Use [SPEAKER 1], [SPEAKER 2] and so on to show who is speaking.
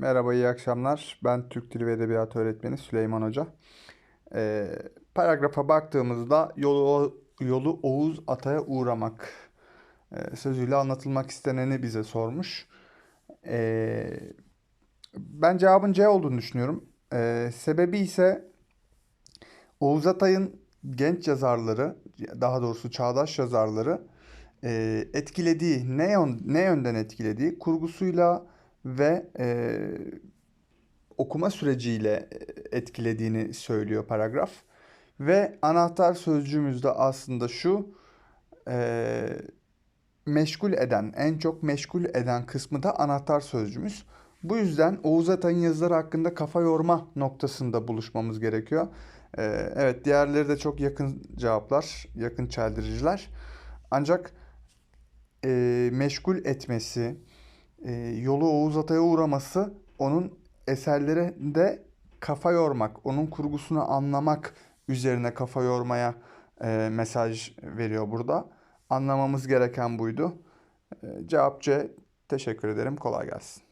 [SPEAKER 1] Merhaba, iyi akşamlar. Ben Türk Dili ve Edebiyatı öğretmeni Süleyman Hoca. Ee, paragrafa baktığımızda yolu, yolu Oğuz Atay'a uğramak e, sözüyle anlatılmak isteneni bize sormuş. Ee, ben cevabın C olduğunu düşünüyorum. Ee, sebebi ise Oğuz Atay'ın genç yazarları, daha doğrusu çağdaş yazarları e, etkilediği, ne, yön, ne yönden etkilediği kurgusuyla ve e, okuma süreciyle etkilediğini söylüyor paragraf. Ve anahtar sözcüğümüz de aslında şu, e, meşgul eden, en çok meşgul eden kısmı da anahtar sözcüğümüz. Bu yüzden Oğuz Atay'ın yazıları hakkında kafa yorma noktasında buluşmamız gerekiyor. E, evet, diğerleri de çok yakın cevaplar, yakın çeldiriciler. Ancak e, meşgul etmesi, e, yolu Oğuz Atay'a uğraması onun eserlerinde kafa yormak, onun kurgusunu anlamak üzerine kafa yormaya e, mesaj veriyor burada. Anlamamız gereken buydu. E, cevap C. Teşekkür ederim. Kolay gelsin.